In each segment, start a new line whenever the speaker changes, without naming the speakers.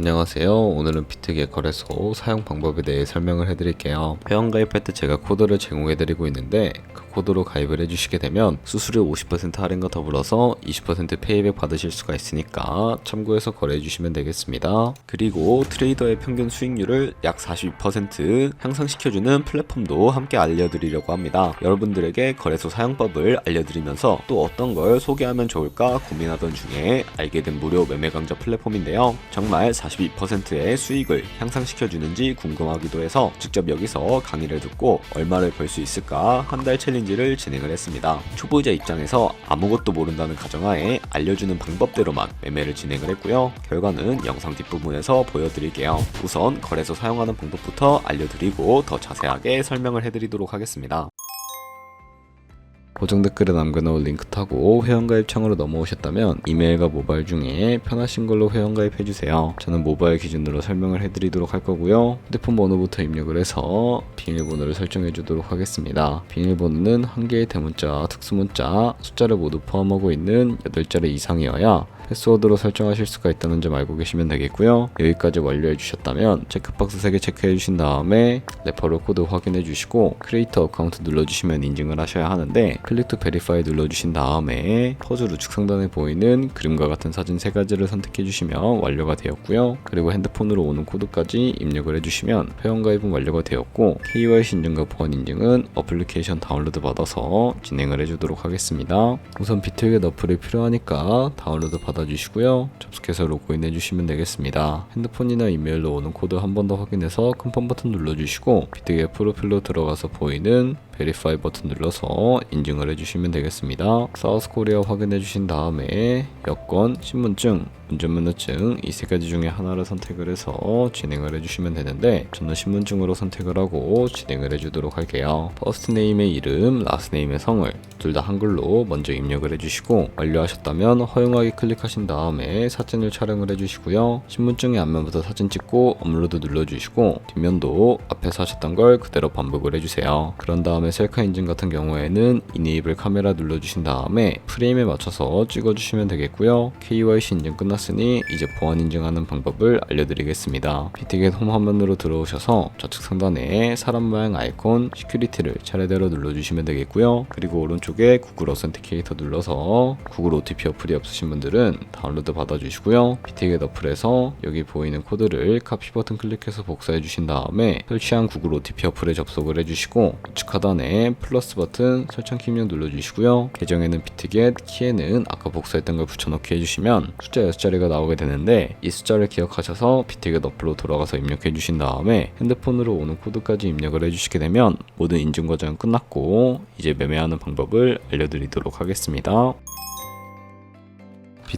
안녕하세요. 오늘은 비트게 거래소 사용 방법에 대해 설명을 해드릴게요. 회원 가입할 때 제가 코드를 제공해드리고 있는데 그 코드로 가입을 해주시게 되면 수수료 50% 할인과 더불어서 20% 페이백 받으실 수가 있으니까 참고해서 거래해 주시면 되겠습니다. 그리고 트레이더의 평균 수익률을 약 42% 향상시켜주는 플랫폼도 함께 알려드리려고 합니다. 여러분들에게 거래소 사용법을 알려드리면서 또 어떤 걸 소개하면 좋을까 고민하던 중에 알게 된 무료 매매 강좌 플랫폼인데요. 정말 42%의 수익을 향상시켜주는지 궁금하기도 해서 직접 여기서 강의를 듣고 얼마를 벌 수 있을까 한 달 챌린지 를 진행을 했습니다. 초보자 입장에서 아무것도 모른다는 가정하에 알려주는 방법대로만 매매를 진행을 했고요. 결과는 영상 뒷부분에서 보여드릴게요. 우선 거래소 사용하는 방법부터 알려드리고 더 자세하게 설명을 해드리도록 하겠습니다. 고정 댓글에 남겨놓은 링크 타고 회원가입 창으로 넘어오셨다면 이메일과 모바일 중에 편하신 걸로 회원가입 해주세요. 저는 모바일 기준으로 설명을 해드리도록 할 거고요. 휴대폰 번호부터 입력을 해서 비밀번호를 설정해 주도록 하겠습니다. 비밀번호는 한 개의 대문자, 특수문자, 숫자를 모두 포함하고 있는 8자리 이상이어야 패스워드로 설정하실 수가 있다는 점 알고 계시면 되겠고요. 여기까지 완료해 주셨다면 체크박스 3개 체크해 주신 다음에 레퍼럴 코드 확인해 주시고 크리에이터 어카운트 눌러주시면 인증을 하셔야 하는데 클릭 투 베리파이 눌러주신 다음에 퍼즐 우측 상단에 보이는 그림과 같은 사진 세 가지를 선택해 주시면 완료가 되었고요. 그리고 핸드폰으로 오는 코드까지 입력을 해주시면 회원가입은 완료가 되었고 KYC 인증과 보안 인증은 어플리케이션 다운로드 받아서 진행을 해주도록 하겠습니다. 우선 비트겟 어플이 필요하니까 다운로드 받아 주시고요. 접속해서 로그인 해주시면 되겠습니다. 핸드폰이나 이메일로 오는 코드 한 번 더 확인해서 컨펌 버튼 눌러주시고 비트겟 프로필로 들어가서 보이는 베리파이 버튼 눌러서 인증을 해주시면 되겠습니다. 사우스 코리아 확인해 주신 다음에 여권, 신분증, 운전면허증 이 세 가지 중에 하나를 선택을 해서 진행을 해주시면 되는데 저는 신분증으로 선택을 하고 진행을 해주도록 할게요. 퍼스트 네임의 이름, 라스트 네임의 성을 둘 다 한글로 먼저 입력을 해주시고 완료하셨다면 허용하기 클릭하신 다음에 사진을 촬영을 해주시고요. 신분증의 앞면부터 사진 찍고 업로드 눌러주시고 뒷면도 앞에서 하셨던 걸 그대로 반복을 해주세요. 그런 다음에 셀카 인증 같은 경우에는 이네이블 카메라 눌러주신 다음에 프레임에 맞춰서 찍어주시면 되겠고요. KYC 인증 끝났으니 이제 보안 인증하는 방법을 알려드리겠습니다. 비트겟 홈 화면으로 들어오셔서 좌측 상단에 사람 모양 아이콘 시큐리티를 차례대로 눌러주시면 되겠고요. 그리고 오른쪽에 구글 어센티케이터 눌러서 구글 OTP 어플이 없으신 분들은 다운로드 받아주시고요. 비트겟 어플에서 여기 보이는 코드를 카피 버튼 클릭해서 복사해 주신 다음에 설치한 구글 OTP 어플에 접속을 해주시고 우측 하단에 플러스 버튼 설정 키 입력 눌러주시고요. 계정에는 비트겟, 키에는 아까 복사했던 걸 붙여넣기 해주시면 숫자 6자리가 나오게 되는데 이 숫자를 기억하셔서 비트겟 어플로 돌아가서 입력해 주신 다음에 핸드폰으로 오는 코드까지 입력을 해주시게 되면 모든 인증 과정은 끝났고 이제 매매하는 방법을 알려드리도록 하겠습니다.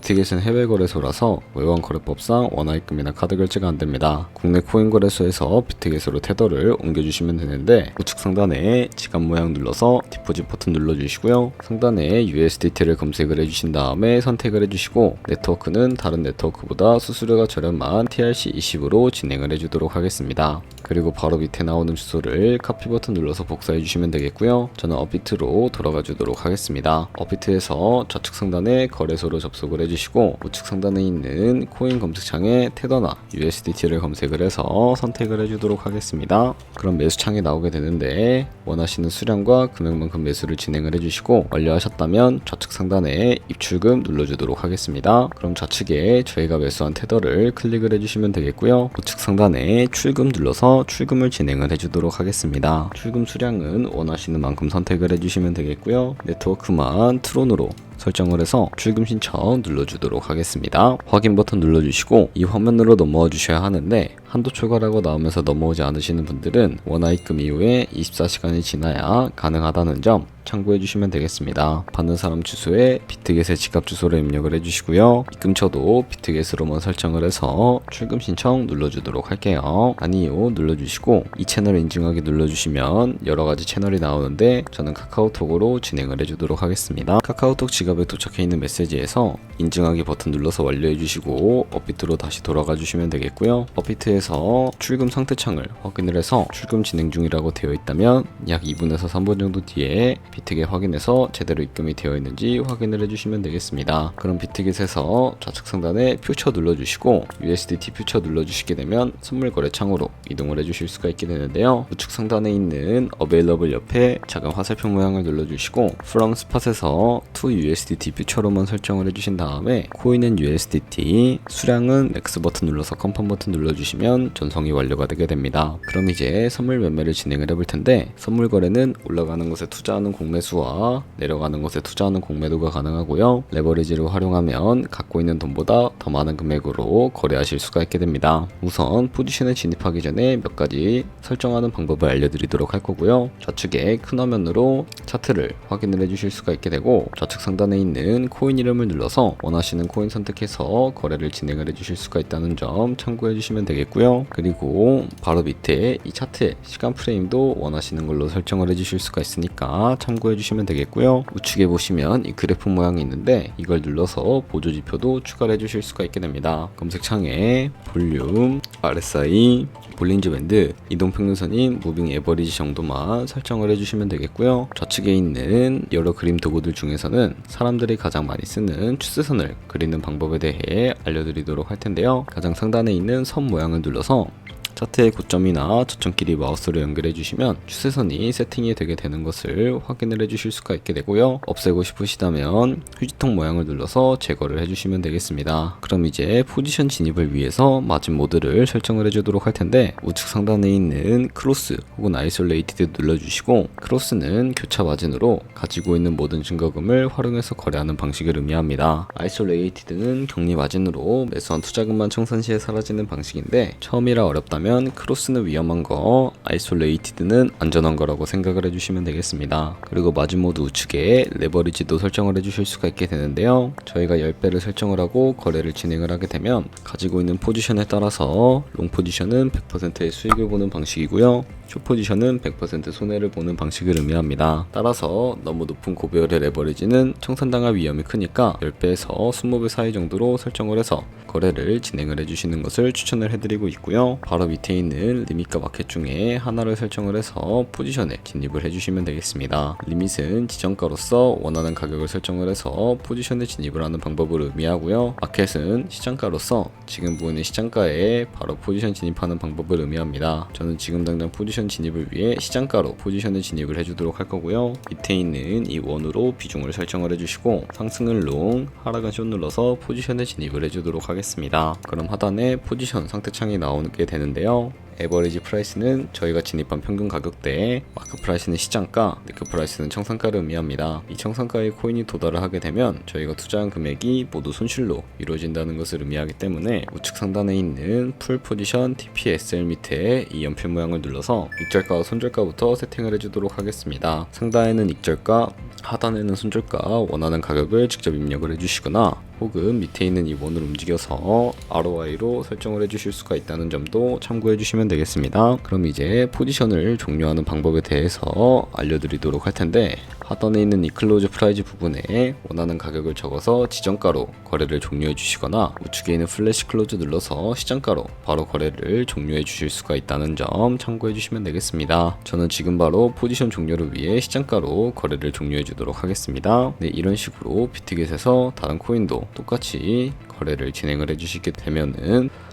비트겟은 해외 거래소라서 외환 거래법상 원화입금이나 카드 결제가 안 됩니다. 국내 코인 거래소에서 비트겟으로 테더를 옮겨주시면 되는데 우측 상단에 지갑 모양 눌러서 디포짓 버튼 눌러주시고요. 상단에 USDT를 검색을 해주신 다음에 선택을 해주시고 네트워크는 다른 네트워크보다 수수료가 저렴한 TRC20으로 진행을 해주도록 하겠습니다. 그리고 바로 밑에 나오는 주소를 카피 버튼 눌러서 복사해 주시면 되겠고요. 저는 업비트로 돌아가 주도록 하겠습니다. 업비트에서 좌측 상단에 거래소로 접속을 해주시 고 우측 상단에 있는 코인 검색창에 테더나 USDT를 검색을 해서 선택을 해주도록 하겠습니다. 그럼 매수창에 나오게 되는데 원하시는 수량과 금액만큼 매수를 진행을 해주시고 완료하셨다면 좌측 상단에 입출금 눌러주도록 하겠습니다. 그럼 좌측에 저희가 매수한 테더를 클릭을 해주시면 되겠고요. 우측 상단에 출금 눌러서 출금을 진행을 해주도록 하겠습니다. 출금 수량은 원하시는 만큼 선택을 해주시면 되겠고요. 네트워크만 트론으로 설정을 해서 출금 신청 눌러주도록 하겠습니다. 확인 버튼 눌러주시고 이 화면으로 넘어와 주셔야 하는데 한도 초과라고 나오면서 넘어오지 않으시는 분들은 원화입금 이후에 24시간이 지나야 가능하다는 점 참고해 주시면 되겠습니다. 받는 사람 주소에 비트겟의 지갑 주소를 입력을 해 주시고요. 입금처도 비트겟으로만 설정을 해서 출금 신청 눌러주도록 할게요. 아니요 눌러주시고 이 채널 인증하기 눌러주시면 여러 가지 채널이 나오는데 저는 카카오톡으로 진행을 해주도록 하겠습니다. 카카오톡 지갑에 도착해 있는 메시지에서 인증하기 버튼 눌러서 완료해 주시고 업비트로 다시 돌아가 주시면 되겠고요. 업비트에 서 비틱에서 출금 상태 창을 확인을 해서 출금 진행 중이라고 되어 있다면 약 2분에서 3분 정도 뒤에 비틱에 확인해서 제대로 입금이 되어 있는지 확인을 해주시면 되겠습니다. 그럼 비틱에서 좌측 상단에 퓨처 눌러주시고 USDT 퓨처 눌러주시게 되면 선물 거래 창으로 이동을 해주실 수가 있게 되는데요. 우측 상단에 있는 Available 옆에 작은 화살표 모양을 눌러주시고 From Spot에서 to USDT 퓨처로만 설정을 해주신 다음에 코인은 USDT, 수량은 X 버튼 눌러서 컨펌 버튼 눌러주시 면 전송이 완료가 되게 됩니다. 그럼 이제 선물 매매를 진행을 해볼 텐데 선물 거래는 올라가는 곳에 투자하는 공매수와 내려가는 곳에 투자하는 공매도가 가능하고요. 레버리지를 활용하면 갖고 있는 돈보다 더 많은 금액으로 거래하실 수가 있게 됩니다. 우선 포지션에 진입하기 전에 몇 가지 설정하는 방법을 알려드리도록 할 거고요. 좌측에 큰 화면으로 차트를 확인을 해주실 수가 있게 되고 좌측 상단에 있는 코인 이름을 눌러서 원하시는 코인 선택해서 거래를 진행을 해주실 수가 있다는 점 참고해 주시면 되겠고요. 그리고 바로 밑에 이 차트의 시간 프레임도 원하시는 걸로 설정을 해주실 수가 있으니까 참고해 주시면 되겠고요. 우측에 보시면 이 그래프 모양이 있는데 이걸 눌러서 보조 지표도 추가를 해주실 수가 있게 됩니다. 검색창에 볼륨, RSI, 볼린즈 밴드, 이동 평균선인 무빙 에버리지 정도만 설정을 해주시면 되겠고요. 좌측에 있는 여러 그림 도구들 중에서는 사람들이 가장 많이 쓰는 추세선을 그리는 방법에 대해 알려드리도록 할 텐데요. 가장 상단에 있는 선 모양을 눌러서 차트의 고점이나 저점끼리 마우스로 연결해 주시면 추세선이 세팅이 되게 되는 것을 확인을 해 주실 수가 있게 되고요. 없애고 싶으시다면 휴지통 모양을 눌러서 제거를 해 주시면 되겠습니다. 그럼 이제 포지션 진입을 위해서 마진 모드를 설정을 해 주도록 할 텐데 우측 상단에 있는 크로스 혹은 아이솔레이티드 눌러 주시고 크로스는 교차 마진으로 가지고 있는 모든 증거금을 활용해서 거래하는 방식을 의미합니다. 아이솔레이티드는 격리 마진으로 매수한 투자금만 청산 시에 사라지는 방식인데 처음이라 어렵다 면 크로스는 위험한 거, 아이솔레이티드는 안전한 거라고 생각을 해주시면 되겠습니다. 그리고 마진 모드 우측에 레버리지도 설정을 해주실 수가 있게 되는데요. 저희가 10배를 설정을 하고 거래를 진행을 하게 되면 가지고 있는 포지션에 따라서 롱 포지션은 100%의 수익을 보는 방식이고요. 숏 포지션은 100% 손해를 보는 방식을 의미합니다. 따라서 너무 높은 고배열의 레버리지는 청산당할 위험이 크니까 10배에서 20배 사이 정도로 설정을 해서 거래를 진행을 해주시는 것을 추천을 해드리고 있고요. 바로 밑에 있는 리밋과 마켓 중에 하나를 설정을 해서 포지션에 진입을 해주시면 되겠습니다. 리밋은 지정가로서 원하는 가격을 설정을 해서 포지션에 진입을 하는 방법을 의미하고요. 마켓은 시장가로서 지금 보이는 시장가에 바로 포지션 진입하는 방법을 의미합니다. 저는 지금 당장 포지션 진입을 위해 시장가로 포지션에 진입을 해주도록 할 거고요. 밑에 있는 이 원으로 비중을 설정을 해주시고 상승은 롱, 하락은 숏 눌러서 포지션에 진입을 해주도록 하겠습니다. 그럼 하단에 포지션 상태창이 나오게 되는데 요. 에버리지 프라이스는 저희가 진입한 평균 가격대, 마크 프라이스는 시장가, 니크 프라이스는 청산가를 의미합니다. 이 청산가에 코인이 도달을 하게 되면 저희가 투자한 금액이 모두 손실로 이루어진다는 것을 의미하기 때문에 우측 상단에 있는 풀 포지션 TPSL 밑에 이 연필 모양을 눌러서 익절가와 손절가부터 세팅을 해주도록 하겠습니다. 상단에는 익절가, 하단에는 손절가 원하는 가격을 직접 입력을 해주시거나 혹은 밑에 있는 이 원을 움직여서 ROI로 설정을 해주실 수가 있다는 점도 참고해 주시면 되겠습니다. 그럼 이제 포지션을 종료하는 방법에 대해서 알려드리도록 할 텐데 하단에 있는 이 클로즈 프라이즈 부분에 원하는 가격을 적어서 지정가로 거래를 종료해 주시거나 우측에 있는 플래시 클로즈 눌러서 시장가로 바로 거래를 종료해 주실 수가 있다는 점 참고해 주시면 되겠습니다. 저는 지금 바로 포지션 종료를 위해 시장가로 거래를 종료해 주도록 하겠습니다. 네, 이런 식으로 비트겟에서 다른 코인도 똑같이 거래를 진행을 해주시게 되면은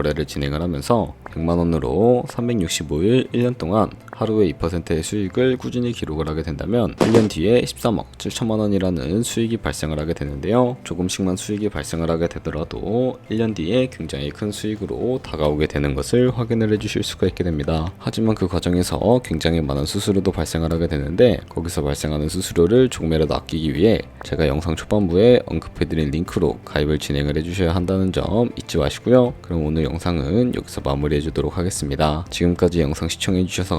거래를 진행을 하면서 100만 원으로 365일 1년 동안 하루에 2%의 수익을 꾸준히 기록을 하게 된다면 1년 뒤에 13억 7천만 원이라는 수익이 발생을 하게 되는데요. 조금씩만 수익이 발생을 하게 되더라도 1년 뒤에 굉장히 큰 수익으로 다가오게 되는 것을 확인을 해주실 수가 있게 됩니다. 하지만 그 과정에서 굉장히 많은 수수료도 발생을 하게 되는데 거기서 발생하는 수수료를 조금이라도 아끼기 위해 제가 영상 초반부에 언급해드린 링크로 가입을 진행을 해주셔야 한다는 점 잊지 마시고요. 그럼 오늘 영상은 여기서 마무리해 주도록 하겠습니다. 지금까지 영상 시청해 주셔서